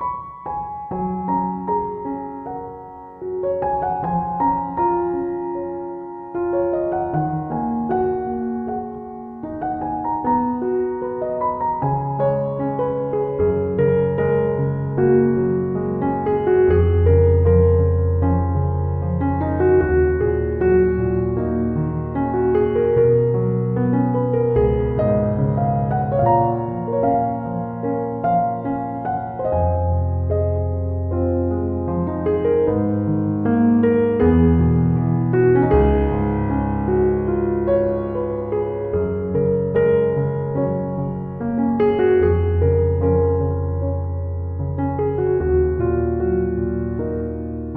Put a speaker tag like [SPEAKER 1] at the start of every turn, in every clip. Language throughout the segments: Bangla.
[SPEAKER 1] thank you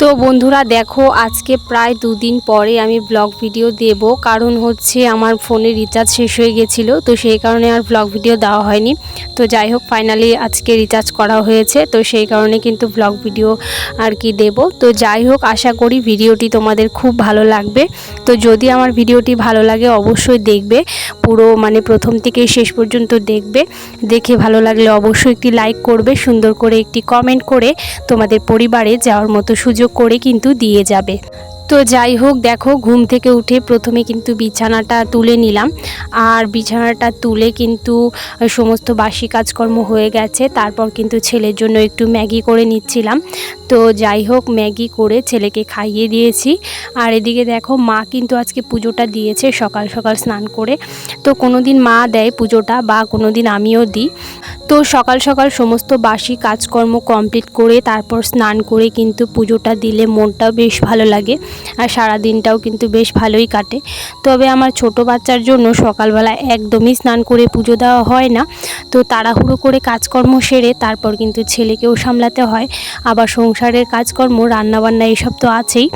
[SPEAKER 1] তো বন্ধুরা দেখো, আজকে প্রায় দুদিন পরে আমি ব্লগ ভিডিও দেব। কারণ হচ্ছে আমার ফোনে রিচার্জ শেষ হয়ে গেছিল, তো সেই কারণে আর ব্লগ ভিডিও দেওয়া হয়নি। তো যাই হোক ফাইনালি আজকে রিচার্জ করা হয়েছে, তো সেই কারণে কিন্তু ব্লগ ভিডিও আর কি দেব। তো যাই হোক, আশা করি ভিডিওটি তোমাদের খুব ভালো লাগবে। তো যদি আমার ভিডিওটি ভালো লাগে, অবশ্যই দেখবে। পুরো মানে প্রথম থেকে শেষ পর্যন্ত দেখবে। দেখে ভালো লাগলে অবশ্যই একটি লাইক করবে, সুন্দর করে একটি কমেন্ট করে তোমাদের পরিবারে যাওয়ার মতো সুযোগ করে কিন্তু দিয়ে যাবে। তো যাই হোক, দেখো, ঘুম থেকে উঠে প্রথমে কিন্তু বিছানাটা তুলে নিলাম। আর বিছানাটা তুলে কিন্তু সমস্ত বাসি কাজকর্ম হয়ে গেছে। তারপর কিন্তু ছেলের জন্য একটু ম্যাগি করে নিচ্ছিলাম। তো যাই হোক, ম্যাগি করে ছেলেকে খাইয়ে দিয়েছি। আর এদিকে দেখো, মা কিন্তু আজকে পুজোটা দিয়েছে সকাল সকাল স্নান করে। তো কোনো দিন মা দেয় পুজোটা বা কোনো দিন আমিও দিই। তো সকাল সকাল সমস্ত বাসি কাজকর্ম কমপ্লিট করে তারপর স্নান করে কিন্তু পুজোটা দিলে মনটাও বেশ ভালো লাগে আর সারা দিনটাও কিন্তু বেশ ভালোই কাটে। তবে আমার ছোট বাচ্চার জন্য সকালবেলা একদমই স্নান করে পুজো দেওয়া হয় না। তো তাড়াহুড়ো করে কাজকর্ম সেরে তারপর কিন্তু ছেলেকেও সামলাতে হয়। আবার সংসারের কাজকর্ম, রান্নাবান্না এসব তো আছেই।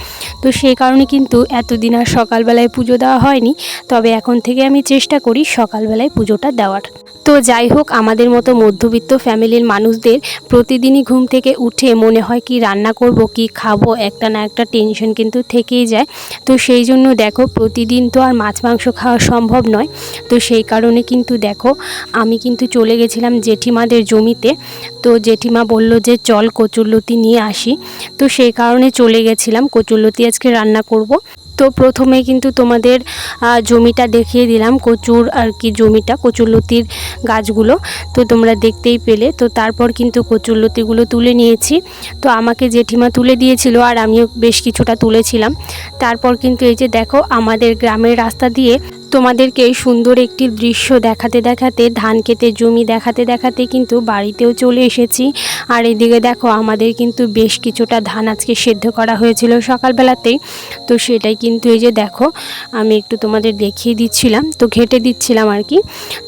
[SPEAKER 1] তো সেই কারণে কিন্তু এতদিন আর সকালবেলায় পুজো দেওয়া হয়নি। তবে এখন থেকে আমি চেষ্টা করি সকালবেলায় পুজোটা দেওয়ার। তো যাই হোক, আমাদের মতো মধ্যবিত্ত ফ্যামিলির মানুষদের প্রতিদিনই ঘুম থেকে উঠে মনে হয় কি রান্না করব, কি খাব, একটা না একটা টেনশন কিন্তু থেকেই যায়। তো সেই জন্য দেখো, প্রতিদিন তো আর মাছ, মাংস খাওয়া সম্ভব নয়। তো সেই কারণে কিন্তু দেখো, আমি কিন্তু চলে গেছিলাম জেঠিমাদের জমিতে। তো জেঠিমা বলল যে, চল কচুরলতি নিয়ে আসি। তো সেই কারণে চলে গেছিলাম। কচুরলতি আজকে রান্না করব। তো প্রথমে কিন্তু তোমাদের জমিটা দেখিয়ে দিলাম, কচুর আর কি জমিটা, কচুরলতির গাছগুলো। তো তোমরা দেখতেই পেলে। তো তারপর কিন্তু কচুরলতিগুলো তুলে নিয়েছি। তো আমাকে জেঠিমা তুলে দিয়েছিল আর আমিও বেশ কিছুটা তুলেছিলাম। তারপর কিন্তু এই যে দেখো, আমাদের গ্রামের রাস্তা দিয়ে তোমাদেরকে সুন্দর একটি দৃশ্য দেখাতে দেখাতে, ধান কেটে জমি দেখাতে দেখাতে কিন্তু বাড়িতেও চলে এসেছি। আর এদিকে দেখো, আমাদের কিন্তু বেশ কিছুটা ধান আজকে সেদ্ধ করা হয়েছিল সকালবেলাতেই। তো সেটাই কিন্তু এই যে দেখো, আমি একটু তোমাদের দেখিয়ে দিচ্ছিলাম, তো ঘেটে দিচ্ছিলাম আর কি।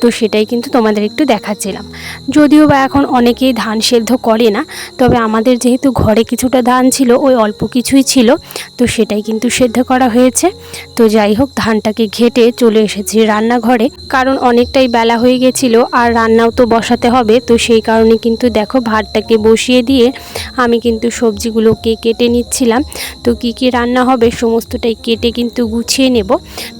[SPEAKER 1] তো সেটাই কিন্তু তোমাদের একটু দেখাচ্ছিলাম। যদিও বা এখন অনেকেই ধান সেদ্ধ করে না, তবে আমাদের যেহেতু ঘরে কিছুটা ধান ছিল, ওই অল্প কিছুই ছিল, তো সেটাই কিন্তু সেদ্ধ করা হয়েছে। তো যাই হোক, ধানটাকে ঘেটে চলে এসেছি রান্নাঘরে, কারণ অনেকটাই বেলা হয়ে গেছিল আর রান্নাও তো বসাতে হবে, তো সেই কারণে কিন্তু দেখো ভাতটাকে বসিয়ে দিয়ে আমি কিন্তু সবজিগুলোকে কেটে নিচ্ছিলাম। তো কি কি রান্না হবে সমস্তটাই কেটে কিন্তু গুছিয়ে নেব।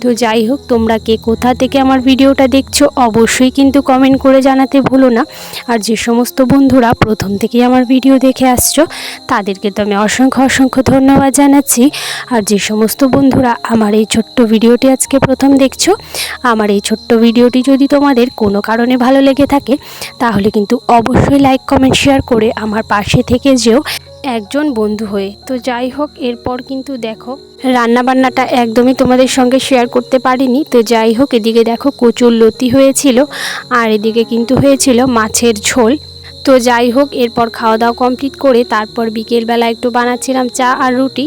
[SPEAKER 1] তো যাই হোক, তোমরা কে কোথা থেকে আমার ভিডিওটা দেখছ অবশ্যই কিন্তু কমেন্ট করে জানাতে ভুলো না। আর যে সমস্ত বন্ধুরা প্রথম থেকেই আমার ভিডিও দেখে আসছো, তাদেরকে তো আমি অসংখ্য অসংখ্য ধন্যবাদ জানাচ্ছি। আর যে সমস্ত বন্ধুরা আমার এই ছোট্ট ভিডিওটি আজকে প্রথম দেখছ আমার এই ছোট্ট ভিডিওটি যদি তোমাদের কোনো কারণে ভালো লেগে থাকে, তাহলে কিন্তু অবশ্যই লাইক কমেন্ট শেয়ার করে আমার পাশে থেকে যেও একজন বন্ধু হয়ে। তো যাই হোক, এরপর কিন্তু দেখো রান্না বান্নাটা একদমই তোমাদের সঙ্গে শেয়ার করতে পারিনি। তো যাই হোক, এদিকে দেখো কচুর লতি হয়েছিল, আর এদিকে কিন্তু হয়েছিল মাছের ঝোল। তো যাই হোক, এরপর খাওয়া দাওয়া কমপ্লিট করে তারপর বিকেলবেলা একটু বানাচ্ছিলাম চা আর রুটি।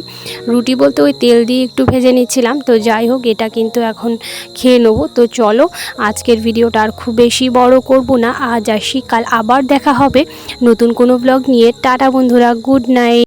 [SPEAKER 1] রুটি বলতে ওই তেল দিয়ে একটু ভেজে নিচ্ছিলাম। তো যাই হোক, এটা কিন্তু এখন খেয়ে নেব। তো চলো, আজকের ভিডিওটা আর খুব বেশি বড় করব না। আজ আসি কাল আবার দেখা হবে। নতুন কোনো ব্লগ নিয়ে। টাটা বন্ধুরা গুড নাইট